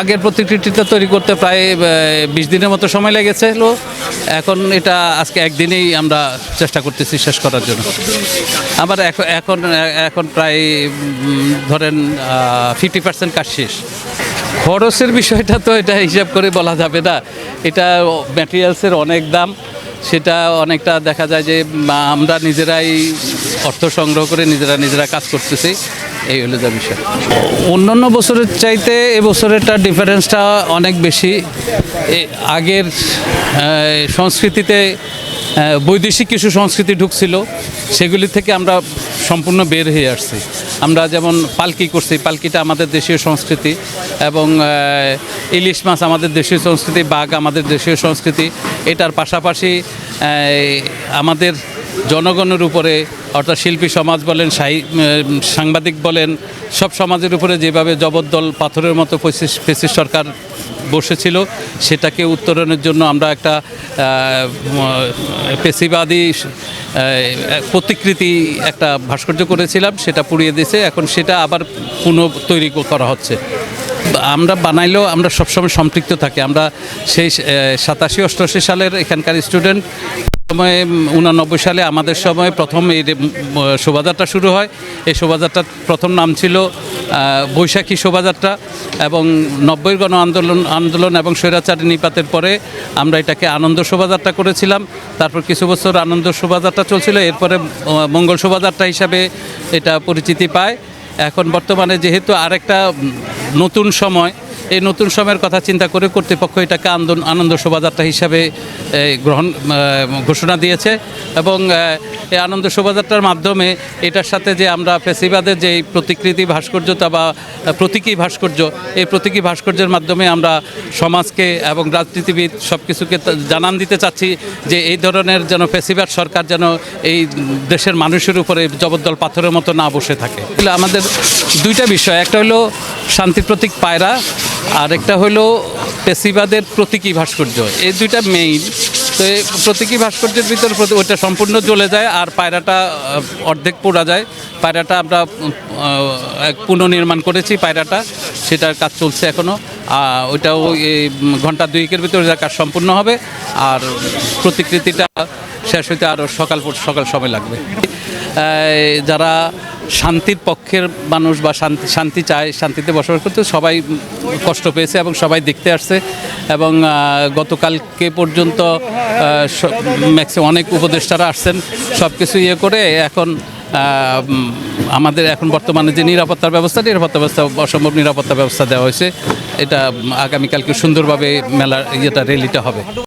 আগের প্রতিকৃতিটা তৈরি করতে প্রায় বিশ দিনের মতো সময় লেগেছিল এখন এটা আজকে একদিনেই আমরা চেষ্টা করতেছি শেষ করার জন্য। এখন এখন এখন প্রায় ধরেন ফিফটি পার্সেন্ট কাজ শেষ। খরচের বিষয়টা তো এটা হিসাব করে বলা যাবে না। এটা ম্যাটেরিয়ালসের অনেক দাম। সেটা অনেকটা দেখা যায় যে আমরা নিজেরাই অর্থ সংগ্রহ করে নিজেরা নিজেরা কাজ করতেছি। এই হলো যা বিষয়। অন্যান্য বছরের চাইতে এবছরেরটা ডিফারেন্সটা অনেক বেশি। আগের সংস্কৃতিতে বৈদেশিক কিছু সংস্কৃতি ঢুকছিল, সেগুলি থেকে আমরা সম্পূর্ণ বের হয়ে আসছি। আমরা যেমন পালকি করছি, পালকিটা আমাদের দেশীয় সংস্কৃতি এবং ইলিশ মাছ আমাদের দেশীয় সংস্কৃতি, বাঘ আমাদের দেশীয় সংস্কৃতি। এটার পাশাপাশি আমাদের জনগণের উপরে, অর্থাৎ শিল্পী সমাজ বলেন সাংবাদিক বলেন, সব সমাজের উপরে যেভাবে জবরদল পাথরের মতো ফেসিস সরকার বসেছিল, সেটাকে উত্তরণের জন্য আমরা একটা পেশিবাদী প্রতিকৃতি একটা ভাস্কর্য করেছিলাম, সেটা পুড়িয়ে দিয়েছে, এখন সেটা আবার পুনঃ তৈরি করা হচ্ছে। আমরা বানাইলেও আমরা সবসময় সম্পৃক্ত থাকি। আমরা সেই সাতাশি, অষ্টআশি সালের এখানকার স্টুডেন্ট। সময়ে উনানব্বই সালে আমাদের সময় প্রথম এই শোভাযাত্রা শুরু হয়। এই শোভাযাত্রার প্রথম নাম ছিল বৈশাখী শোভাযাত্রা এবং নব্বই গণ আন্দোলন আন্দোলন এবং স্বৈরাচারী নিপাতের পরে আমরা এটাকে আনন্দ শোভাযাত্রা করেছিলাম। তারপর কিছু বছর আনন্দ শোভাযাত্রা চলছিল। এরপরে মঙ্গল শোভাযাত্রা হিসাবে এটা পরিচিতি পায়। এখন বর্তমানে যেহেতু আরেকটা নতুন সময়। এই নতুন সময়ের কথা চিন্তা করে কর্তৃপক্ষ এটাকে আন্দোলন, আনন্দ শোভাযাত্রা হিসাবে গ্রহণ ঘোষণা দিয়েছে এবং এই আনন্দ শোভাযাত্রার মাধ্যমে এটার সাথে যে আমরা ফেসিবাদের যে প্রতিকৃতি ভাস্কর্যতা বা প্রতীকী ভাস্কর্য, এই প্রতীকী ভাস্কর্যের মাধ্যমে আমরা সমাজকে এবং রাজনীতিবিদ সব কিছুকে জানান দিতে চাচ্ছি যে এই ধরনের যেন ফেসিবাদ সরকার যেন এই দেশের মানুষের উপরে জবরদল পাথরের মতো না বসে থাকে। আমাদের দুইটা বিষয়, একটা হলো শান্তির প্রতীক পায়রা, আর একটা হলো পেশিবাদের প্রতীকী ভাস্কর্য। এই দুইটা মেইন তো এই প্রতীকী ভাস্কর্যের ভিতর ওইটা সম্পূর্ণ জ্বলে যায়, আর পায়রাটা অর্ধেক পোড়া যায়। পায়রাটা আমরা পুনর্নির্মাণ করেছি পায়রাটা, সেটার কাজ চলছে এখনও ওইটাও এই ঘণ্টা দুয়েকের ভিতরে কাজ সম্পূর্ণ হবে। আর প্রতিকৃতিটা শেষ হইতে আরও সকাল সকাল সময় লাগবে। যারা শান্তির পক্ষের মানুষ বা শান্তি শান্তি চায়, শান্তিতে বসবাস করতে, সবাই কষ্ট পেয়েছে এবং সবাই দেখতে আসছে এবং গতকালকে পর্যন্ত ম্যাক্সিমাম অনেক উপদেষ্টারা আসছেন সব কিছু ইয়ে করে। এখন আমাদের এখন বর্তমানে যে নিরাপত্তার ব্যবস্থা, নিরাপত্তা ব্যবস্থা, অসম্ভব নিরাপত্তা ব্যবস্থা দেওয়া হয়েছে। এটা আগামীকালকে সুন্দরভাবে মেলার ইয়েটা র্যালিটা হবে।